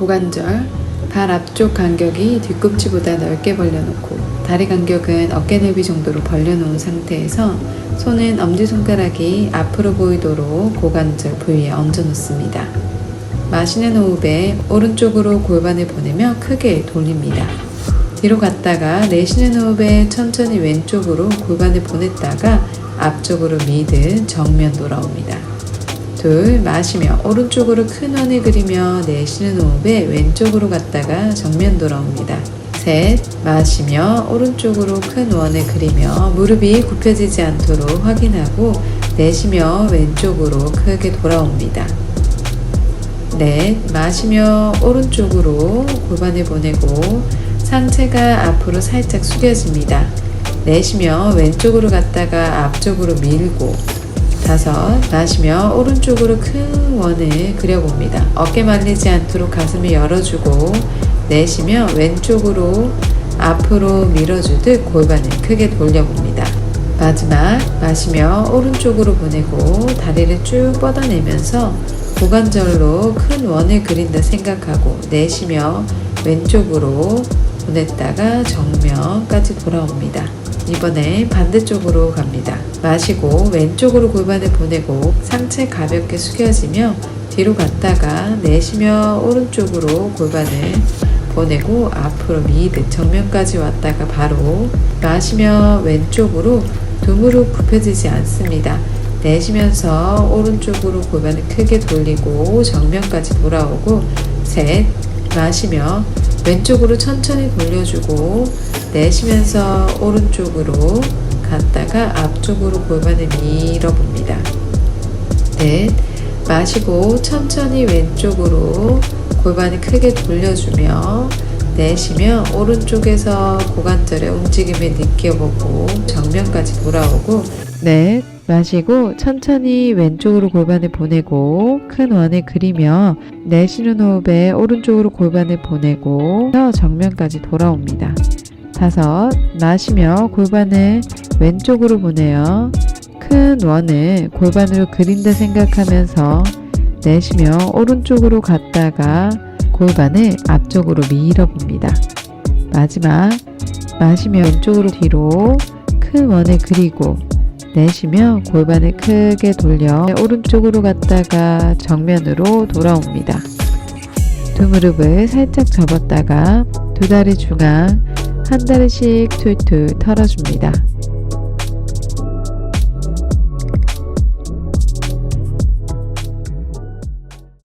고관절, 발 앞쪽 간격이 뒤꿈치보다 넓게 벌려놓고 다리 간격은 어깨 넓이 정도로 벌려놓은 상태에서 손은 엄지손가락이 앞으로 보이도록 고관절 부위에 얹어놓습니다. 마시는 호흡에 오른쪽으로 골반을 보내며 크게 돌립니다. 뒤로 갔다가 내쉬는 호흡에 천천히 왼쪽으로 골반을 보냈다가 앞쪽으로 미든 정면 돌아옵니다. 둘, 마시며 오른쪽으로 큰 원을 그리며 내쉬는 호흡에 왼쪽으로 갔다가 정면 돌아옵니다. 셋, 마시며 오른쪽으로 큰 원을 그리며 무릎이 굽혀지지 않도록 확인하고 내쉬며 왼쪽으로 크게 돌아옵니다. 넷, 마시며 오른쪽으로 골반을 보내고 상체가 앞으로 살짝 숙여집니다. 내쉬며 왼쪽으로 갔다가 앞쪽으로 밀고 다섯, 마시며 오른쪽으로 큰 원을 그려봅니다. 어깨 말리지 않도록 가슴을 열어주고 내쉬며 왼쪽으로 앞으로 밀어주듯 골반을 크게 돌려봅니다. 마지막 마시며 오른쪽으로 보내고 다리를 쭉 뻗어내면서 고관절로 큰 원을 그린다 생각하고 내쉬며 왼쪽으로 보냈다가 정면까지 돌아옵니다. 이번에 반대쪽으로 갑니다. 마시고 왼쪽으로 골반을 보내고 상체 가볍게 숙여지며 뒤로 갔다가 내쉬며 오른쪽으로 골반을 보내고 앞으로 미드 정면까지 왔다가 바로 마시며 왼쪽으로 두 무릎 굽혀지지 않습니다. 내쉬면서 오른쪽으로 골반을 크게 돌리고 정면까지 돌아오고 셋 마시며 왼쪽으로 천천히 돌려주고 내쉬면서 오른쪽으로 갔다가 앞쪽으로 골반을 밀어봅니다. 넷 마시고 천천히 왼쪽으로 골반을 크게 돌려주며 내쉬며 오른쪽에서 고관절의 움직임을 느껴보고 정면까지 돌아오고 넷 마시고 천천히 왼쪽으로 골반을 보내고 큰 원을 그리며 내쉬는 호흡에 오른쪽으로 골반을 보내고 정면까지 돌아옵니다. 다섯 마시며 골반을 왼쪽으로 보내어 큰 원을 골반으로 그린다 생각하면서 내쉬며 오른쪽으로 갔다가 골반을 앞쪽으로 밀어봅니다. 마지막 마시며 왼쪽으로 뒤로 큰 원을 그리고 내쉬며 골반을 크게 돌려 오른쪽으로 갔다가 정면으로 돌아옵니다. 두 무릎을 살짝 접었다가 두 다리 중앙 한 다리씩 툴툴 털어줍니다.